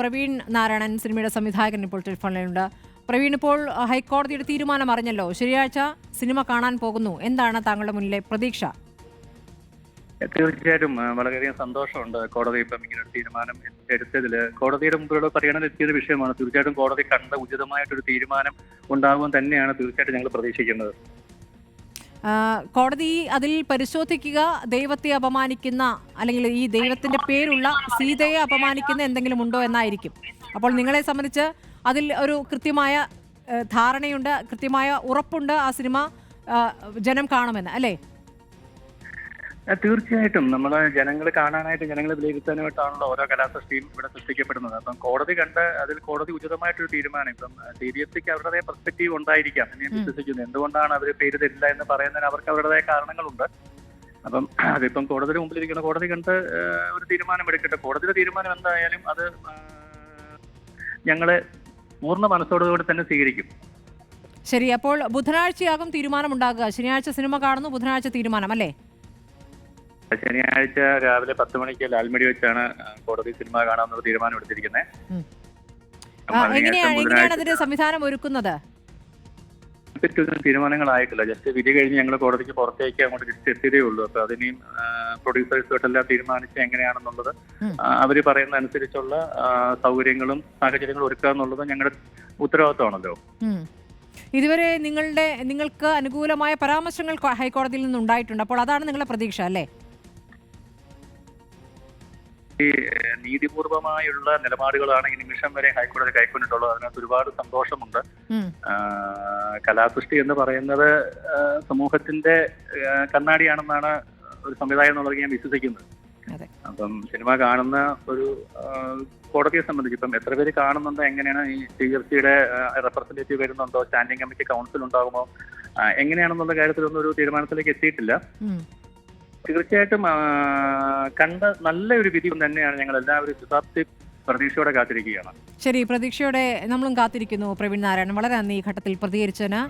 പ്രവീൺ നാരായണൻ സിനിമയുടെ സംവിധായകൻ ഇപ്പോൾ ടെലിഫോണിലുണ്ട്. പ്രവീൺ ഇപ്പോൾ ഹൈക്കോടതിയുടെ തീരുമാനം അറിഞ്ഞല്ലോ. ശനിയാഴ്ച സിനിമ കാണാൻ പോകുന്നു. എന്താണ് താങ്കളുടെ മുന്നിലെ പ്രതീക്ഷ? തീർച്ചയായിട്ടും വളരെയധികം സന്തോഷമുണ്ട് കോടതി ഇപ്പം ഇങ്ങനെ ഒരു തീരുമാനം എടുത്തതിൽ കോടതിയുടെ മുമ്പിലുള്ള പരിഗണന എത്തിയൊരു വിഷയമാണ്. തീർച്ചയായിട്ടും കോടതി കണ്ട ഉചിതമായിട്ടൊരു തീരുമാനം ഉണ്ടാകുമെന്ന് തന്നെയാണ് തീർച്ചയായിട്ടും ഞങ്ങൾ പ്രതീക്ഷിക്കുന്നത്. കോടതി അതിൽ പരിശോധിക്കുക ദൈവത്തെ അപമാനിക്കുന്ന അല്ലെങ്കിൽ ഈ ദൈവത്തിന്റെ പേരുള്ള സീതയെ അപമാനിക്കുന്ന എന്തെങ്കിലും ഉണ്ടോ എന്നായിരിക്കും. അപ്പോൾ നിങ്ങളെ സംബന്ധിച്ച് അതിൽ ഒരു കൃത്യമായ ധാരണയുണ്ട് കൃത്യമായ ഉറപ്പുണ്ട് ആ സിനിമ ജനം കാണുമെന്ന് അല്ലേ? തീർച്ചയായിട്ടും. നമ്മൾ ജനങ്ങൾ കാണാനായിട്ട് ജനങ്ങളെ വിലയിരുത്താനായിട്ടാണല്ലോ ഓരോ കലാസൃഷ്ടിയും ഇവിടെ സൃഷ്ടിക്കപ്പെടുന്നത്. അപ്പം കോടതി കണ്ട് അതിൽ കോടതി ഉചിതമായിട്ടൊരു തീരുമാനം. ഇപ്പം സി ബി എസ് സിക്ക് അവരുടേതായ പെർസ്പെക്റ്റീവ് ഉണ്ടായിരിക്കാം. എന്ന് ഞാൻ. വിശ്വസിക്കുന്നു എന്തുകൊണ്ടാണ് അവർ പേര് തരില്ല എന്ന് പറയുന്നതിന് അവർക്ക് അവരുടേതായ കാരണങ്ങളുണ്ട്. അപ്പം അതിപ്പം കോടതിയുടെ മുമ്പിലിരിക്കുന്ന കോടതി കണ്ട് ഒരു തീരുമാനം എടുക്കട്ടെ. കോടതിയുടെ തീരുമാനം എന്തായാലും അത് ഞങ്ങളെ ഞങ്ങൾ പൂർണ മനസ്സോടുകൂടി തന്നെ സ്വീകരിക്കും. ശരി അപ്പോൾ ബുധനാഴ്ചയാകും തീരുമാനമുണ്ടാകുക. ശനിയാഴ്ച സിനിമ കാണുന്നു ബുധനാഴ്ച തീരുമാനം അല്ലേ? ശനിയാഴ്ച രാവിലെ പത്ത് മണിക്ക് ലാൽമടി വെച്ചാണ് കോടതി സിനിമ കാണാമെന്നുള്ള തീരുമാനം എടുത്തിരിക്കുന്നത് എങ്ങനെയാണ് അതിന്റെ സംവിധാനം ഒരുക്കുന്നത്? പറ്റിയൊന്നും തീരുമാനങ്ങളായിട്ടില്ല. ജസ്റ്റ് വിധി കഴിഞ്ഞ് ഞങ്ങൾ കോടതിക്ക് പുറത്തേക്ക് അങ്ങോട്ട് തിരിച്ചെത്തിയതേ ഉള്ളൂ. അപ്പൊ അതിനെയും പ്രൊഡ്യൂസേഴ്സുമായിട്ടെല്ലാം തീരുമാനിച്ച് എങ്ങനെയാണെന്നുള്ളത് അവർ പറയുന്ന അനുസരിച്ചുള്ള സൗകര്യങ്ങളും സാഹചര്യങ്ങളും ഒരുക്കുക എന്നുള്ളത് ഞങ്ങളുടെ ഉത്തരവാദിത്തമാണല്ലോ. ഇതുവരെ നിങ്ങളുടെ നിങ്ങൾക്ക് അനുകൂലമായ പരാമർശങ്ങൾ ഹൈക്കോടതിയിൽ ഹൈക്കോടതിയിൽ നിന്നുണ്ടായിട്ടുണ്ട്. അപ്പോൾ അതാണ് നിങ്ങളുടെ പ്രതീക്ഷ അല്ലേ? ഈ നീതിപൂർവമായുള്ള നിലപാടുകളാണ് ഈ നിമിഷം വരെ ഹൈക്കോടതി കൈക്കൊണ്ടിട്ടുള്ളത് അതിനകത്ത് ഒരുപാട് സന്തോഷമുണ്ട്. കലാസൃഷ്ടി എന്ന് പറയുന്നത് സമൂഹത്തിന്റെ കണ്ണാടിയാണെന്നാണ് ഒരു സംവിധായകം എന്നുള്ളത് ഞാൻ വിശ്വസിക്കുന്നത്. അപ്പം സിനിമ കാണുന്ന ഒരു കോടതിയെ സംബന്ധിച്ച് ഇപ്പം എത്ര പേര് കാണുന്നുണ്ടോ എങ്ങനെയാണ് ഈ ടി എഫ് സിയുടെ റെപ്രസെന്റേറ്റീവ് വരുന്നുണ്ടോ സ്റ്റാൻഡിംഗ് കമ്മിറ്റി കൗൺസിൽ ഉണ്ടാകുമോ എങ്ങനെയാണെന്നുള്ള കാര്യത്തിലൊന്നും ഒരു തീരുമാനത്തിലേക്ക് എത്തിയിട്ടില്ല. തീർച്ചയായിട്ടും കണ്ട കണ്ട നല്ലൊരു വിധി തന്നെയാണ് ഞങ്ങൾ എല്ലാവരും ശുഭാപ്തി പ്രതീക്ഷയോടെ കാത്തിരിക്കുകയാണ്. ശരി പ്രതീക്ഷയോടെ നമ്മളും കാത്തിരിക്കുന്നു പ്രവീൺ നാരായണൻ. വളരെ നന്ദി ഈ ഘട്ടത്തിൽ പ്രതികരിച്ചതിന്.